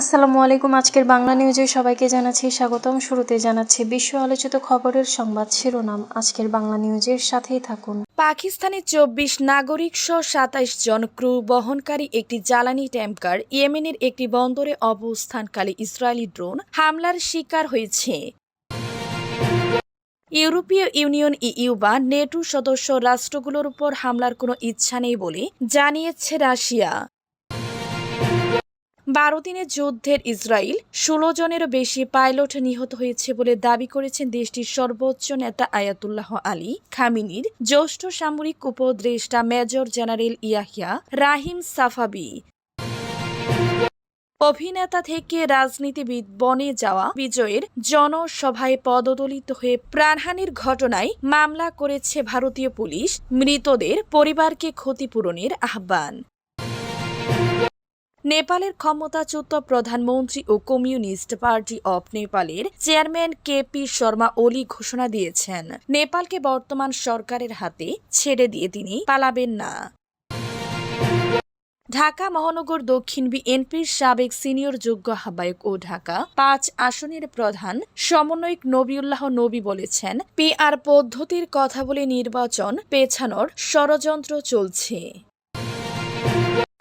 আসসালামু আলাইকুম, আজকের বাংলা নিউজে সবাইকে জানাচ্ছি স্বাগতম। শুরুতে জানাচ্ছি বিশ্ব আলোচিত খবরের সংবাদ শিরোনাম। আজকের বাংলা নিউজের সাথেই থাকুন। পাকিস্তানের চব্বিশ নাগরিক সহ সাতাইশ জন ক্রু বহনকারী একটি জ্বালানি ট্যাঙ্কার ইয়েমেনের একটি বন্দরে অবস্থানকালে ইসরায়েলি ড্রোন হামলার শিকার হয়েছে। ইউরোপীয় ইউনিয়ন ইইউ বা নেটো সদস্য রাষ্ট্রগুলোর উপর হামলার কোনো ইচ্ছা নেই বলে জানিয়েছে রাশিয়া। বারো দিনের যুদ্ধের ইসরায়েল ষোলো জনেরও বেশি পাইলট নিহত হয়েছে বলে দাবি করেছেন দেশটির সর্বোচ্চ নেতা আয়াতুল্লাহ আলী। খামিনির জ্যেষ্ঠ সামরিক উপদেষ্টা major general Yahya Rahim Safavi. অভিনেতা থেকে রাজনীতিবিদ বনে যাওয়া বিজয়ের জনসভায় পদদলিত হয়ে প্রাণহানির ঘটনায় মামলা করেছে ভারতীয় পুলিশ, মৃতদের পরিবারকে ক্ষতিপূরণের আহ্বান। নেপালের ক্ষমতাচ্যুত প্রধানমন্ত্রী ও কমিউনিস্ট পার্টি অব নেপালের chairman K P Sharma Oli ঘোষণা দিয়েছেন। নেপালকে বর্তমান সরকারের হাতে ছেড়ে দিয়ে তিনি পালাবেন না। ঢাকা, মহানগর, দক্ষিণ বিএনপির সাবেক সিনিয়র যোগ্য আহ্বায়ক ও ঢাকা পাঁচ আসনের প্রধান সমন্বয়ক নবিউল্লাহ নবী বলেছেন, পিআর পদ্ধতির কথা বলে নির্বাচন পেছানোর ষড়যন্ত্র চলছে।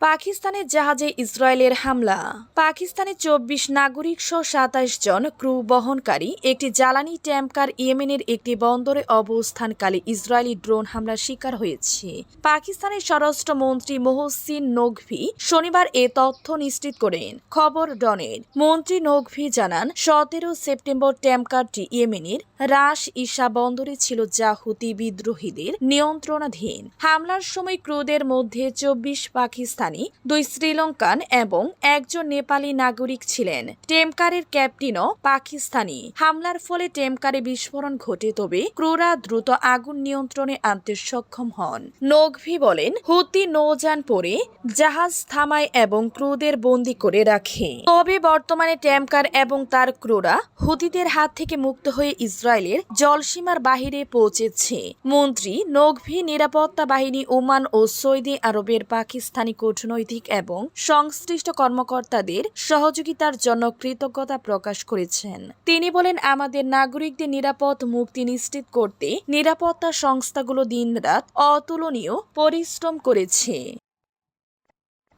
পাকিস্তানের জাহাজে ইসরায়েলের হামলা। পাকিস্তানের চব্বিশ নাগরিক সহ সাতাইশ জন ক্রু বহনকারী, একটি জ্বালানি ট্যাঙ্কার ইয়েমেনের একটি বন্দরে অবস্থানকালে ইসরায়েলি ড্রোন হামলার শিকার হয়েছে। পাকিস্তানের স্বরাষ্ট্রমন্ত্রী মোহসিন নকভি শনিবার এ তথ্য নিশ্চিত করেন। খবর ডনের। মন্ত্রী নকভি জানান, সতেরো সেপ্টেম্বর ট্যাঙ্কারটি ইয়েমেনের রাস ইসা বন্দরে ছিল যা হুতি বিদ্রোহীদের নিয়ন্ত্রণাধীন। হামলার সময় ক্রুদের মধ্যে চব্বিশ পাকিস্তানি দুই শ্রীলঙ্কান এবং একজন নেপালি নাগরিক ছিলেন। টেমকারের ক্যাপ্টেনও পাকিস্তানি। হামলার ফলে টেমকারে বিস্ফোরণ ঘটে তবে ক্রুরা দ্রুত আগুন নিয়ন্ত্রণে আনতে সক্ষম হন। নকভি বলেন, হুতি নৌযান পরে জাহাজ থামায় এবং ক্রুদের বন্দি করে রাখে। তবে বর্তমানে ট্যামকার এবং তার ক্রুরা হুতিদের হাত থেকে মুক্ত হয়ে ইসরায়েলের জলসীমার বাহিরে পৌঁছেছে। মন্ত্রী নকভি নিরাপত্তা বাহিনী, ওমান ও সৌদি আরবের পাকিস্তানি কূটনৈতিক এবং সংশ্লিষ্ট কর্মকর্তাদের সহযোগিতার জন্য কৃতজ্ঞতা প্রকাশ করেছেন। তিনি বলেন, আমাদের নাগরিকদের নিরাপদ মুক্তি নিশ্চিত করতে নিরাপত্তা সংস্থাগুলো দিনরাত অতুলনীয় পরিশ্রম করেছে।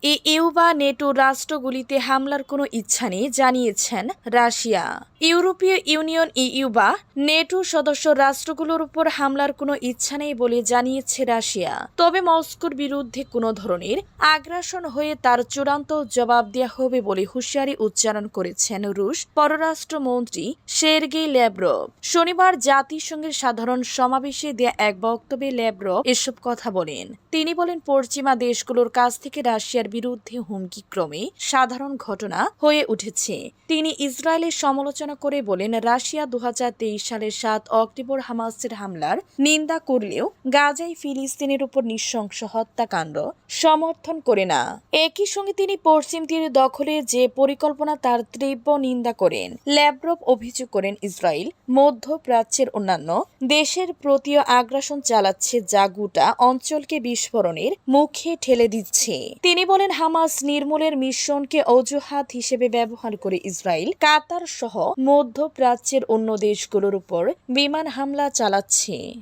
ইউ বা নেটো রাষ্ট্রগুলিতে হামলার কোনো ইচ্ছা নেই, জানিয়েছেন রাশিয়া। ইউরোপীয় ইউনিয়ন ইইউ বা নেটো সদস্য রাষ্ট্রগুলোর উপর হামলার কোনো ইচ্ছা নেই বলে জানিয়েছে রাশিয়া। তবে মস্কোর বিরুদ্ধে কোনো ধরনের আগ্রাসন হয়ে তার চূড়ান্ত জবাব দেওয়া হবে বলে হুঁশিয়ারি উচ্চারণ করেছেন রুশ পররাষ্ট্রমন্ত্রী সের্গেই ল্যাব্রভ শনিবার জাতিসংঘের সাধারণ সমাবেশে দেয়া এক বক্তব্যে ল্যাব্রভ এসব কথা বলেন। তিনি বলেন, পশ্চিমা দেশগুলোর কাছ থেকে রাশিয়ার বিরুদ্ধে হুমকি ক্রমে সাধারণ ঘটনা হয়ে উঠেছে। তিনি ইসরায়েলের সমালোচনা করে বলেন, রাশিয়া দু সালের সাত অক্টোবর হামাসের হামলার নিন্দা করলেও গাজায় ফিলিস্তিনের উপর নৃশংস হত্যাকাণ্ড সমর্থন করে না। একই সঙ্গে তিনি পশ্চিম তীর দখলে যে পরিকল্পনা তার তীব্র নিন্দা করেন ল্যাব্রভ অভিযোগ করেন, ইসরায়েল মধ্যপ্রাচ্যের অন্যান্য দেশের প্রতিও আগ্রাসন চালাচ্ছে যা গোটা অঞ্চলকে বিস্ফোরণের মুখে ঠেলে দিচ্ছে। তিনি বলেন হামাস নির্মূলের মিশনকে অজুহাত হিসেবে ব্যবহার করে ইসরায়েল কাতার সহ মধ্যপ্রাচ্যের অন্য দেশগুলোর উপর বিমান হামলা চালাচ্ছে।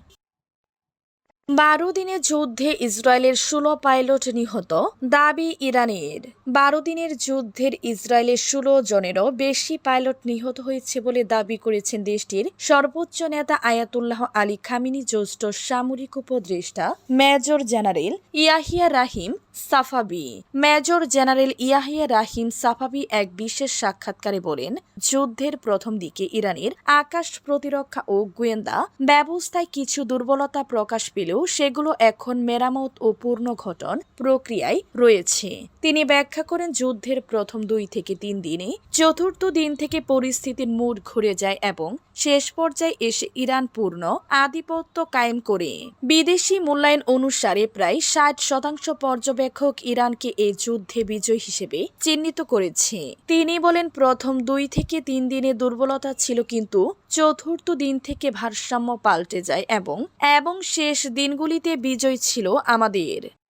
বারো দিনের যুদ্ধে ইসরায়েলের ষোলো পাইলট নিহত, দাবি ইরানের। বারো দিনের যুদ্ধের ইসরায়েলের ষোলো জনেরও বেশি পাইলট নিহত হয়েছে বলে দাবি করেছেন দেশটির সর্বোচ্চ নেতা আয়াতুল্লাহ আলী খামিনি, জ্যেষ্ঠ সামরিক উপদেষ্টা major general Yahya Rahim Safavi. Major general Yahya Rahim Safavi এক বিশেষ সাক্ষাৎকারে বলেন, যুদ্ধের প্রথম দিকে ইরানের আকাশ প্রতিরক্ষা ও গোয়েন্দা ব্যবস্থায় কিছু দুর্বলতা প্রকাশ পেলেও সেগুলো এখন মেরামত ও পুনর্গঠন প্রক্রিয়ায় রয়েছে। তিনি ব্যাখ্যা করেন যুদ্ধের প্রথম দুই থেকে তিন দিনে। চতুর্থ দিন থেকে পরিস্থিতির মুড ঘুরে যায় এবং শেষ পর্যায়ে এসে ইরান পূর্ণ আধিপত্য কায়েম করে। বিদেশি মূল্যায়ন অনুসারে প্রায় ষাট শতাংশ পর্যবেক্ষক ইরানকে এই যুদ্ধে বিজয় হিসেবে চিহ্নিত করেছে। তিনি বলেন, প্রথম দুই থেকে তিন দিনে দুর্বলতা ছিল কিন্তু চতুর্থ দিন থেকে ভারসাম্য পাল্টে যায় এবং এবং শেষ দিনগুলিতে বিজয় ছিল আমাদের।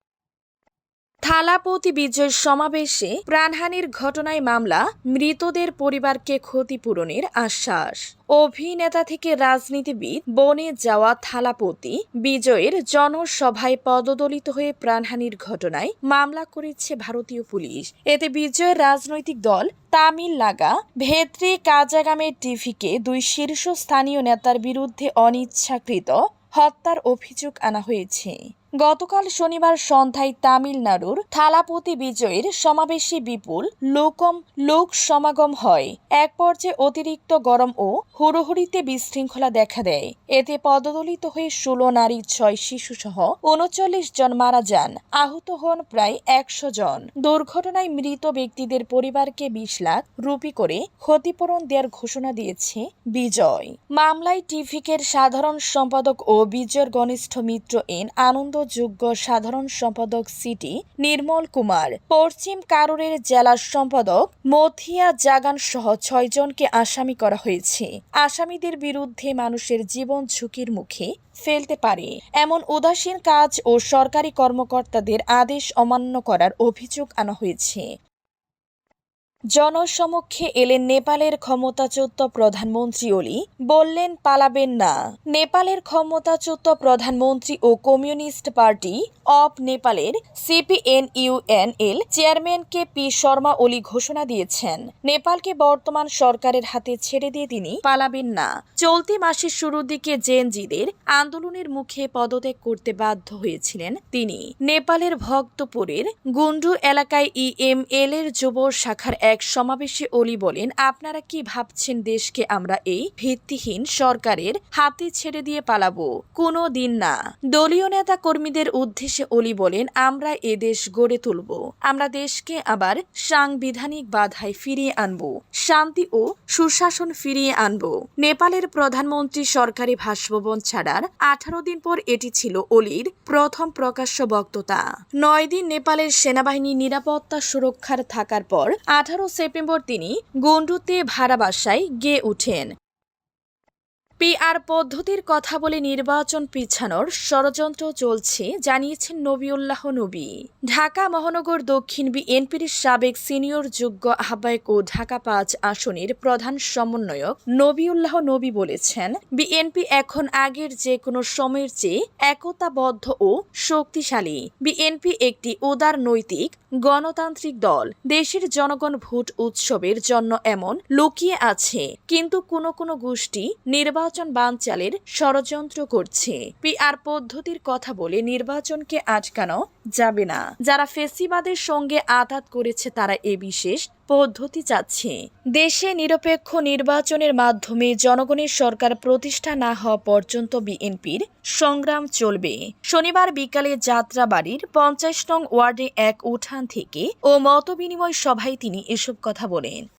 থালাপতি বিজয় সমাবেশে প্রাণহানির ঘটনায় মামলা, মৃতদের পরিবারকে ক্ষতিপূরণের আশ্বাস। অভিনেতা থেকে রাজনীতিবিদ বনে যাওয়া থালাপতি বিজয়ের জনসভায় পদদলিত হয়ে প্রাণহানির ঘটনায় মামলা করেছে ভারতীয় পুলিশ। এতে বিজয়ের রাজনৈতিক দল তামিল লাগা ভেত্রি কাজাগামের টিভিকে দুই শীর্ষস্থানীয় নেতার বিরুদ্ধে অনিচ্ছাকৃত হত্যার অভিযোগ আনা হয়েছে। গতকাল শনিবার সন্ধ্যায় তামিলনাড়ুর থালাপতি বিজয়ের সমাবেশে বিপুল লোকম লোক সমাগম হয়। এক পর্যায়ে অতিরিক্ত গরম ও হুড়োহুড়িতে বিশৃঙ্খলা দেখা দেয়। এতে পদদলিত হয়ে ষোলো নারী, ছয় শিশুসহ উনচল্লিশ জন মারা যান। আহত হন প্রায় একশো জন। দুর্ঘটনায় মৃত ব্যক্তিদের পরিবারকে বিশ লাখ রুপি করে ক্ষতিপূরণ দেওয়ার ঘোষণা দিয়েছে বিজয়। মামলায় টিভিকের সাধারণ সম্পাদক ও বিজয়ের ঘনিষ্ঠ মিত্র এন আনন্দযোগ্য সাধারণ সম্পাদক সিটি নির্মল কুমার, পশ্চিম কারুরের জেলা সম্পাদক মথিয়া জাগান সহ ছয়জনকে আসামি করা হয়েছে। আসামিদের বিরুদ্ধে মানুষের জীবন ঝুঁকির মুখে ফেলতে পারে। এমন উদাসীন কাজ ও সরকারি কর্মকর্তাদের আদেশ অমান্য করার অভিযোগ আনা হয়েছে। জনসমক্ষে এলেন নেপালের ক্ষমতাচ্যুত প্রধানমন্ত্রী ওলি বললেন, পালাবেন না। নেপালের ক্ষমতাচ্যুত প্রধানমন্ত্রী ও কমিউনিস্ট পার্টি অব নেপালের CPN UML chairman K P Sharma Oli ঘোষণা দিয়েছেন। নেপালকে বর্তমান সরকারের হাতে ছেড়ে দিয়ে তিনি পালাবেন না। চলতি মাসের শুরুর দিকে জেনজিদের আন্দোলনের মুখে পদত্যাগ করতে বাধ্য হয়েছিলেন তিনি। নেপালের ভক্তপুরের গুন্ডু এলাকায় ইএমএল এর যুব শাখার এক সমাবেশে ওলি বলেন, আপনারা কি ভাবছেন দেশকে আমরা এই ভিত্তিহীন সরকারের হাতে ছেড়ে দিয়ে পালাবো? কোনো দিন না। দলীয় নেতা কর্মীদের উদ্দেশ্যে ওলি বলেন, আমরা এ দেশ গড়ে তুলব। আমরা দেশকে আবার সাংবিধানিক বাধায় ফিরিয়ে আনব, শান্তি ও সুশাসন ফিরিয়ে আনব। নেপালের প্রধানমন্ত্রী সরকারি ভাসভবন ছাড়ার আঠারো দিন পর এটি ছিল ওলির প্রথম প্রকাশ্য বক্ততা। নয় দিন নেপালের সেনাবাহিনী নিরাপত্তা সুরক্ষার থাকার পর আঠারো সেপ্টেম্বর তিনি গুন্ডুতে ভাড়া বাসায় গিয়ে উঠেন। পিআর পদ্ধতির কথা বলে নির্বাচন পিছানোর ষড়যন্ত্র চলছে, জানিয়েছেন নবিউল্লাহ নবী। ঢাকা মহানগর দক্ষিণ বিএনপির সাবেক সিনিয়র যোগ্য আহ্বায়ক ও ঢাকা পাঁচ আসনের প্রধান সমন্বয়ক নবিউল্লাহ নবী বলেছেন, বিএনপি এখন আগের যে কোনো সময়ের চেয়ে একতাবদ্ধ ও শক্তিশালী। বিএনপি একটি উদার নৈতিক গণতান্ত্রিক দল। দেশের জনগণ ভোট উৎসবের জন্য এমন লুকিয়ে আছে, কিন্তু কোনো কোনো গোষ্ঠী নির্বাচন বানচালের ষড়যন্ত্র করছে। পিআর পদ্ধতির কথা বলে নির্বাচনকে আটকানো যাবে না। যারা ফেসিবাদের সঙ্গে আঘাত করেছে তারা এ বিশেষ পদ্ধতি চাচ্ছে। দেশে নিরপেক্ষ নির্বাচনের মাধ্যমে জনগণের সরকার প্রতিষ্ঠা না হওয়া পর্যন্ত বিএনপির সংগ্রাম চলবে। শনিবার বিকালে যাত্রাবাড়ির পঞ্চাশ নং ওয়ার্ডে এক উঠান থেকে ও মতবিনিময় সভায় তিনি এসব কথা বলেন।